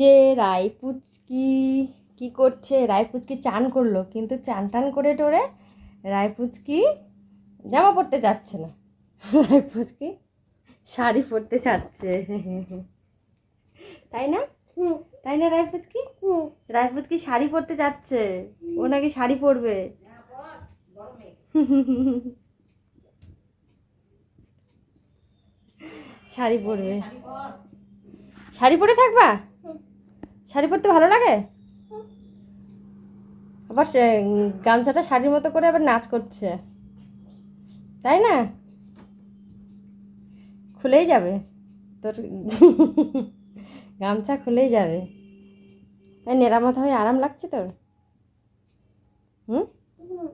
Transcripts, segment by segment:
যে রায়পুচকি কি করছে? রায়পুচকি চান করল, কিন্তু চান টান করে টোরে রায়পুচকি জামা পরতে চাচ্ছে না। রায়পুচকি শাড়ি পরতে চাচ্ছে তাই না? তাই না রায়পুচকি রায়পুচকি শাড়ি পরতে যাচ্ছে। ও নাকি শাড়ি পরবে। শাড়ি পরবে। শাড়ি পরে থাকবা? শাড়ি পরতে ভালো লাগে? আবার সে গামছাটা শাড়ির মতো করে আবার নাচ করছে। তাই না? খুলেই যাবে। তোর গামছা খুলেই যাবে। এই নেড়া মাথা হয়ে আরাম লাগছে তোর? হুম? হুম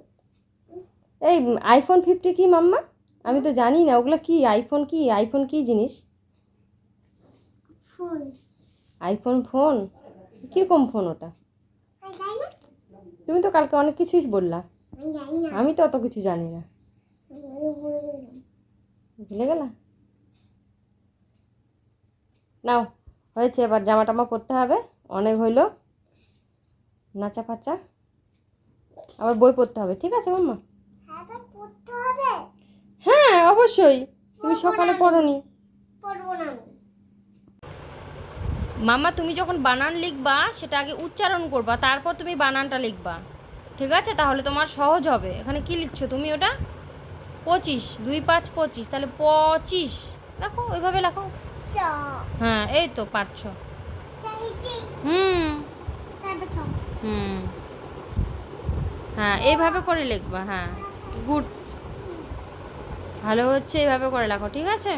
এই আইফোন ফিফটি কি মাম্মা? আমি তো জানি না ওগুলো কি? আইফোন কি? আইফোন কি জিনিস? আইফোন ফোন কীরকম ফোন ওটা? না। তুমি তো কালকে অনেক কিছুই বললা। আমি না। তো অত কিছু জানি না। ভুলে গেলা? নাও হয়েছে এবার জামা টামা পরতে হবে। অনেক হইল। নাচা ফাচা। আবার বই পড়তে হবে ঠিক আছে মাম্মা? হ্যাঁ হ্যাঁ অবশ্যই। তুমি সকালে পড়োনি। পড়ব না মামা তুমি যখন বানান লিখবা, সেটা আগে উচ্চারণ করবা, তারপর তুমি বানানটা লিখবা। ঠিক আছে? তাহলে তোমার সহজ হবে। এখানে কি লিখছো তুমি ওটা? পঁচিশ। দুই পাঁচ পঁচিশ। তাহলে পঁচিশ। দেখো, ওইভাবে লেখো। হ্যাঁ এই তো পারছ। হুম। হুম। হ্যাঁ এইভাবে করে লিখবা হ্যাঁ। গুড। ভালো হচ্ছে, এইভাবে করে লেখো, ঠিক আছে?